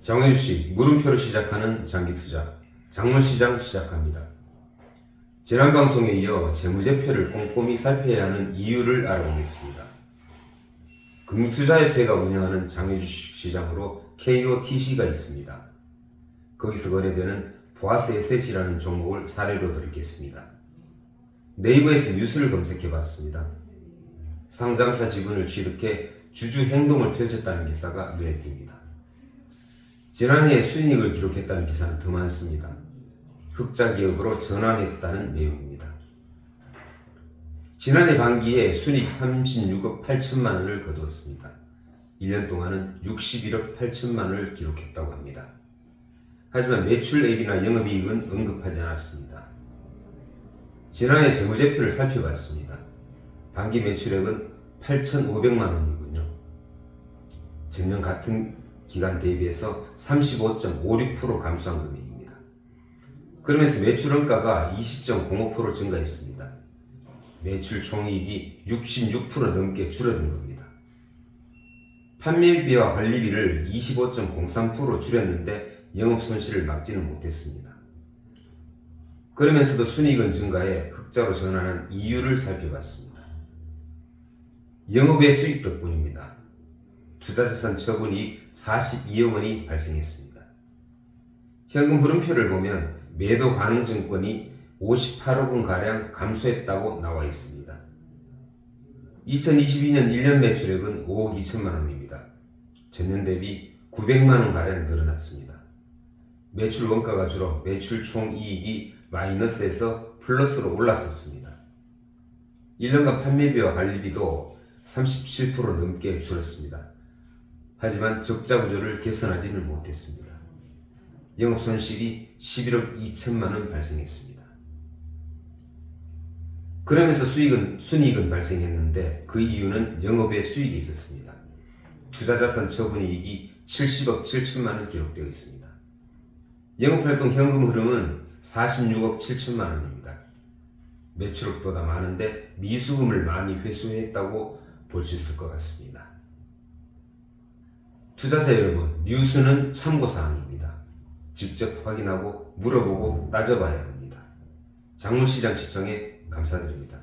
장외주식 물음표로 시작하는 장기 투자 장물시장 시작합니다. 지난 방송에 이어 재무제표를 꼼꼼히 살펴야 하는 이유를 알아보겠습니다. 금투자협회가 운영하는 장외 주식 시장으로 KOTC가 있습니다. 거기서 거래되는 보아스 에셋이라는 종목을 사례로 들겠습니다. 네이버에서 뉴스를 검색해 봤습니다. 상장사 지분을 취득해 주주 행동을 펼쳤다는 기사가 눈에 띕니다. 지난해 순이익을 기록했다는 기사는 더 많습니다. 흑자 기업으로 전환했다는 내용입니다. 지난해 반기에 순이익 36억 8천만 원을 거두었습니다. 1년 동안은 61억 8천만 원을 기록했다고 합니다. 하지만 매출액이나 영업이익은 언급하지 않았습니다. 지난해 재무제표를 살펴봤습니다. 반기 매출액은 8,500만 원이군요. 전년 같은 기간 대비해서 35.56% 감소한 금액입니다. 그러면서 매출 원가가 20.05% 증가했습니다. 매출 총이익이 66% 넘게 줄어든 겁니다. 판매비와 관리비를 25.03% 줄였는데 영업 손실을 막지는 못했습니다. 그러면서도 순이익은 증가해 흑자로 전환한 이유를 살펴봤습니다. 영업의 수익 덕분입니다. 투자자산 처분이 42억 원이 발생했습니다. 현금 흐름표를 보면 매도 가능 증권이 58억 원가량 감소했다고 나와 있습니다. 2022년 1년 매출액은 5억 2천만 원입니다. 전년 대비 900만 원가량 늘어났습니다. 매출 원가가 줄어 매출 총 이익이 마이너스에서 플러스로 올라섰습니다. 1년간 판매비와 관리비도 37% 넘게 줄었습니다. 하지만 적자 구조를 개선하지는 못했습니다. 영업 손실이 11억 2천만 원 발생했습니다. 그러면서 수익은 순이익은 발생했는데 그 이유는 영업에 수익이 있었습니다. 투자자산 처분이익이 70억 7천만 원 기록되어 있습니다. 영업활동 현금 흐름은 46억 7천만 원입니다. 매출액보다 많은데 미수금을 많이 회수했다고 볼 수 있을 것 같습니다. 투자자 여러분, 뉴스는 참고사항입니다. 직접 확인하고 물어보고 따져봐야 합니다. 장문시장 시청에 감사드립니다.